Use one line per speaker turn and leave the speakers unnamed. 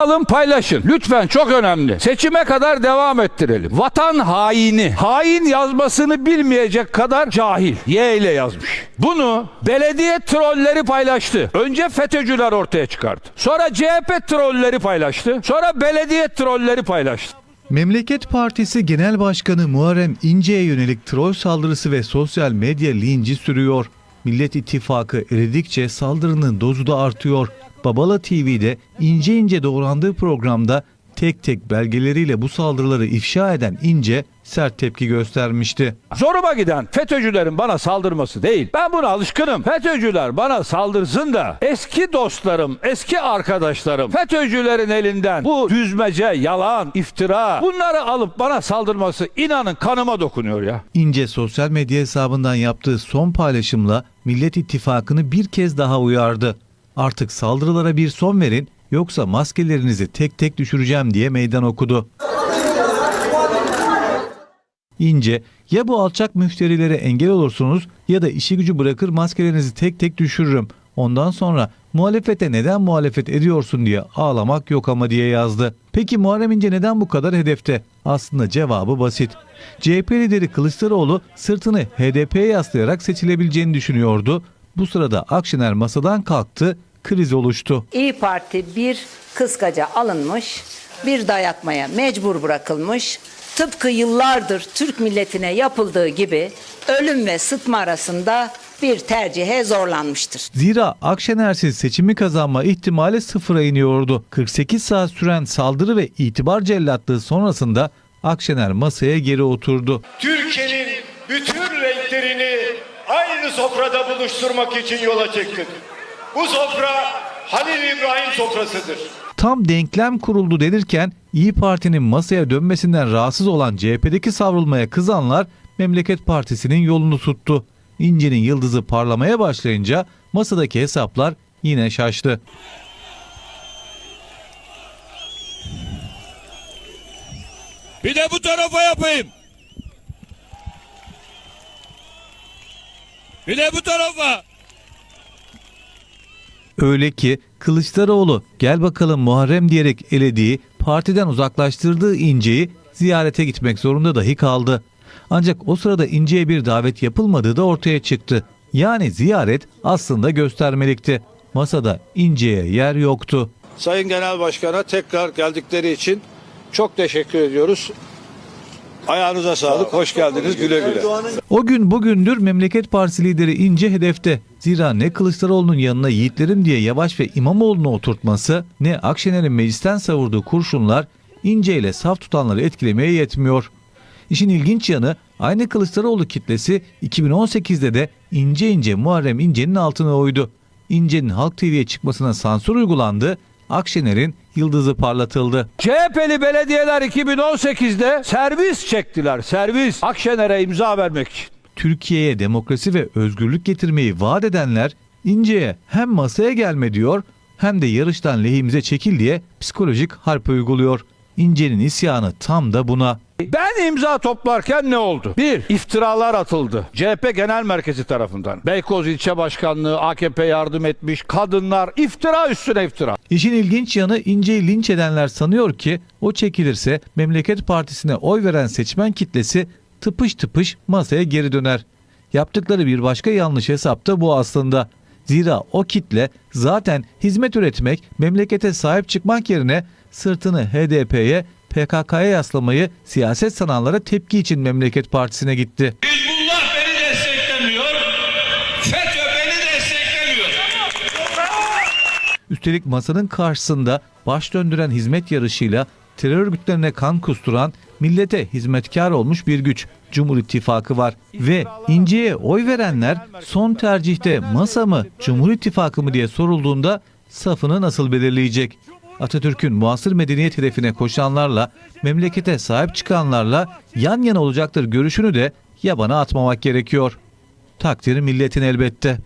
Alın paylaşın. Lütfen çok önemli. Seçime kadar devam ettirelim. Vatan haini. Hain yazmasını bilmeyecek kadar cahil. Y ile yazmış. Bunu belediye trolleri paylaştı. Önce FETÖ'cüler ortaya çıkardı. Sonra CHP trolleri paylaştı. Sonra belediye trolleri paylaştı.
Memleket Partisi Genel Başkanı Muharrem İnce'ye yönelik troll saldırısı ve sosyal medya linci sürüyor. Millet İttifakı eridikçe saldırının dozu da artıyor. Babala TV'de ince ince doğrandığı programda tek tek belgeleriyle bu saldırıları ifşa eden İnce sert tepki göstermişti.
Zoruma giden FETÖ'cülerin bana saldırması değil. Ben buna alışkınım. FETÖ'cüler bana saldırsın da eski dostlarım, eski arkadaşlarım FETÖ'cülerin elinden bu düzmece, yalan, iftira bunları alıp bana saldırması inanın kanıma dokunuyor ya.
İnce sosyal medya hesabından yaptığı son paylaşımla Millet İttifakı'nı bir kez daha uyardı. Artık saldırılara bir son verin yoksa maskelerinizi tek tek düşüreceğim diye meydan okudu. İnce, ya bu alçak müşterilere engel olursunuz ya da işi gücü bırakır maskelerinizi tek tek düşürürüm. Ondan sonra muhalefete neden muhalefet ediyorsun diye ağlamak yok ama diye yazdı. Peki Muharrem İnce neden bu kadar hedefte? Aslında cevabı basit. CHP lideri Kılıçdaroğlu sırtını HDP'ye yaslayarak seçilebileceğini düşünüyordu. Bu sırada Akşener masadan kalktı, kriz oluştu.
İyi Parti bir kıskaca alınmış, bir dayatmaya mecbur bırakılmış. Tıpkı yıllardır Türk milletine yapıldığı gibi ölüm ve sıtma arasında bir tercihe zorlanmıştır.
Zira Akşener'siz seçimi kazanma ihtimali sıfıra iniyordu. 48 saat süren saldırı ve itibar cellatlığı sonrasında Akşener masaya geri oturdu.
Türkiye'nin bütün renklerini aynı sofrada buluşturmak için yola çıktık. Bu sofra Halil İbrahim sofrasıdır.
Tam denklem kuruldu denirken İyi Parti'nin masaya dönmesinden rahatsız olan CHP'deki savrulmaya kızanlar Memleket Partisi'nin yolunu tuttu. İnce'nin yıldızı parlamaya başlayınca masadaki hesaplar yine şaştı.
Bir de bu tarafa yapayım. Bir de bu tarafa.
Öyle ki Kılıçdaroğlu gel bakalım Muharrem diyerek elediği, partiden uzaklaştırdığı İnce'yi ziyarete gitmek zorunda dahi kaldı. Ancak o sırada İnce'ye bir davet yapılmadığı da ortaya çıktı. Yani ziyaret aslında göstermelikti. Masada İnce'ye yer yoktu.
Sayın Genel Başkan'a tekrar geldikleri için çok teşekkür ediyoruz. Ayağınıza sağlık, hoş geldiniz, güle güle.
O gün bugündür Memleket Partisi lideri İnce hedefte. Zira ne Kılıçdaroğlu'nun yanına yiğitlerim diye Yavaş ve İmamoğlu'nu oturtması ne Akşener'in meclisten savurduğu kurşunlar İnce ile saf tutanları etkilemeye yetmiyor. İşin ilginç yanı aynı Kılıçdaroğlu kitlesi 2018'de de ince ince Muharrem İnce'nin altına oydu. İnce'nin Halk TV'ye çıkmasına sansür uygulandı. Akşener'in yıldızı parlatıldı.
CHP'li belediyeler 2018'de servis çektiler. Servis. Akşener'e imza vermek için.
Türkiye'ye demokrasi ve özgürlük getirmeyi vaat edenler İnce'ye hem masaya gelme diyor hem de yarıştan lehimize çekil diye psikolojik harp uyguluyor. İnce'nin isyanı tam da buna.
Ben imza toplarken ne oldu? Bir, iftiralar atıldı. CHP Genel Merkezi tarafından. Beykoz İlçe Başkanlığı AKP yardım etmiş. Kadınlar iftira üstüne iftira.
İşin ilginç yanı İnce'yi linç edenler sanıyor ki o çekilirse Memleket Partisi'ne oy veren seçmen kitlesi tıpış tıpış masaya geri döner. Yaptıkları bir başka yanlış hesap da bu aslında. Zira o kitle zaten hizmet üretmek, memlekete sahip çıkmak yerine sırtını HDP'ye, PKK'ya yaslamayı siyaset sananlara tepki için Memleket Partisi'ne gitti.
Hizbullah beni desteklemiyor. FETÖ beni desteklemiyor.
Üstelik masanın karşısında baş döndüren hizmet yarışıyla terör örgütlerine kan kusturan, millete hizmetkar olmuş bir güç. Cumhur İttifakı var ve İnce'ye oy verenler son tercihte masa mı, Cumhur İttifakı mı diye sorulduğunda safını nasıl belirleyecek? Atatürk'ün muasır medeniyet hedefine koşanlarla, memlekete sahip çıkanlarla yan yana olacaktır görüşünü de yabana atmamak gerekiyor. Takdiri milletin elbette.